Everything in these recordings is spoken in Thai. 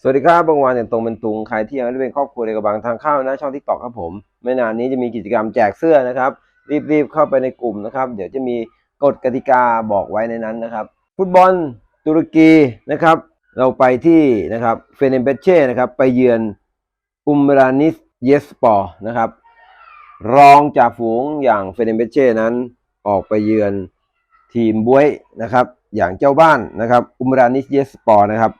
สวัสดีครับบางวันอย่างตรงเป็นตุงใครที่ยังไม่ได้เป็นครอบครัวเดียวกับบางทางเข้านะช่องทิกตอกครับผม ไม่นานนี้จะมีกิจกรรมแจกเสื้อนะครับ รีบๆเข้าไปในกลุ่มนะครับ เดี๋ยวจะมีกฎกติกาบอกไว้ในนั้นนะครับ ฟุตบอลตุรกีนะครับ เราไปที่นะครับเฟเนเบเช่นะครับไปเยือนอุมรานิสเยสปอร์นะครับ รองจากฝูงอย่างเฟเนเบเช่นั้นออกไปเยือนทีมบวยนะครับ อย่างเจ้าบ้านนะครับอุมรานิสเยสปอร์นะครับ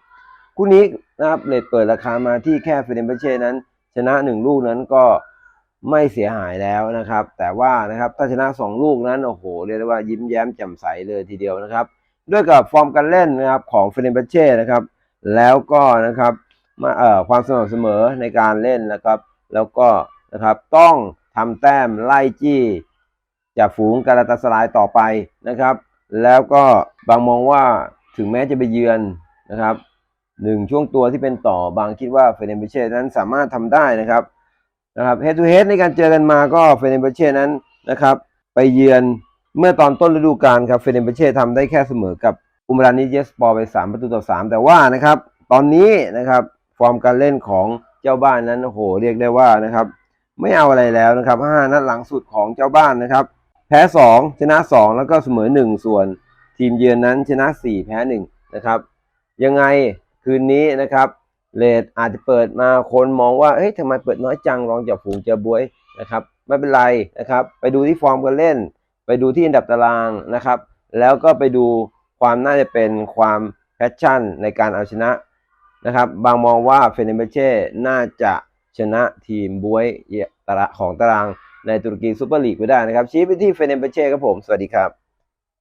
คู่นี้ นะครับเลทเปิดราคามาที่แค่เฟเดนเบเช่นั้น ชนะหนึ่งลูกนั้นก็ไม่เสียหายแล้วนะครับ แต่ว่านะครับถ้าชนะสองลูกนั้นโอ้โหเรียกได้ว่ายิ้มแย้มแจ่มใสเลยทีเดียวนะครับ ด้วยกับฟอร์มการเล่นนะครับของเฟเดนเบเช่นะครับ แล้วก็นะครับมาเอ่อความสม่ำเสมอในการเล่นนะครับ แล้วก็นะครับต้องทำแต้มไล่จี้จากฝูงการาตาสลายต่อไปนะครับ แล้วก็บางมองว่าถึงแม้จะไปเยือนนะครับ หนึ่งช่วงตัวที่เป็นต่อบางคิดว่าเฟเนเบเช่นั้นสามารถทำได้นะครับนะครับเฮดทูเฮดในการเจอกันมาก็เฟเนเบเช่นั้นนะครับไปเยือนเมื่อตอนต้นฤดูกาลครับเฟเนเบเช่ทำได้แค่เสมอกับอุมรานิเยสปอร์ไป 3 ประตูต่อ 3 แต่ว่านะครับตอนนี้นะครับฟอร์มการเล่นของเจ้าบ้านนั้นโอ้โหเรียกได้ว่านะครับไม่เอาอะไรแล้วนะครับ5นัดหลังสุดของเจ้าบ้านนะครับแพ้ 2 ชนะ 2 แล้วก็เสมอ 1 ส่วน ทีมเยือนนั้นชนะ 4 แพ้1นะครับยังไง คืนนี้นะครับเลดอาจจะเปิดมาคนมองว่าเฮ้ยทำไมเปิดน้อยจังรองจากฝูงเจอบวยนะครับไม่เป็นไรนะครับ ไปดูที่ฟอร์มการเล่น ไปดูที่อันดับตารางนะครับ แล้วก็ไปดูความน่าจะเป็นความแพชชั่นในการเอาชนะนะครับ บางมองว่าเฟเนเบเช่น่าจะชนะทีมบวยตรางของตารางในตุรกีซูเปอร์ลีกไปได้นะครับ ชี้ไปที่เฟเนเบเช่ครับผม สวัสดีครับ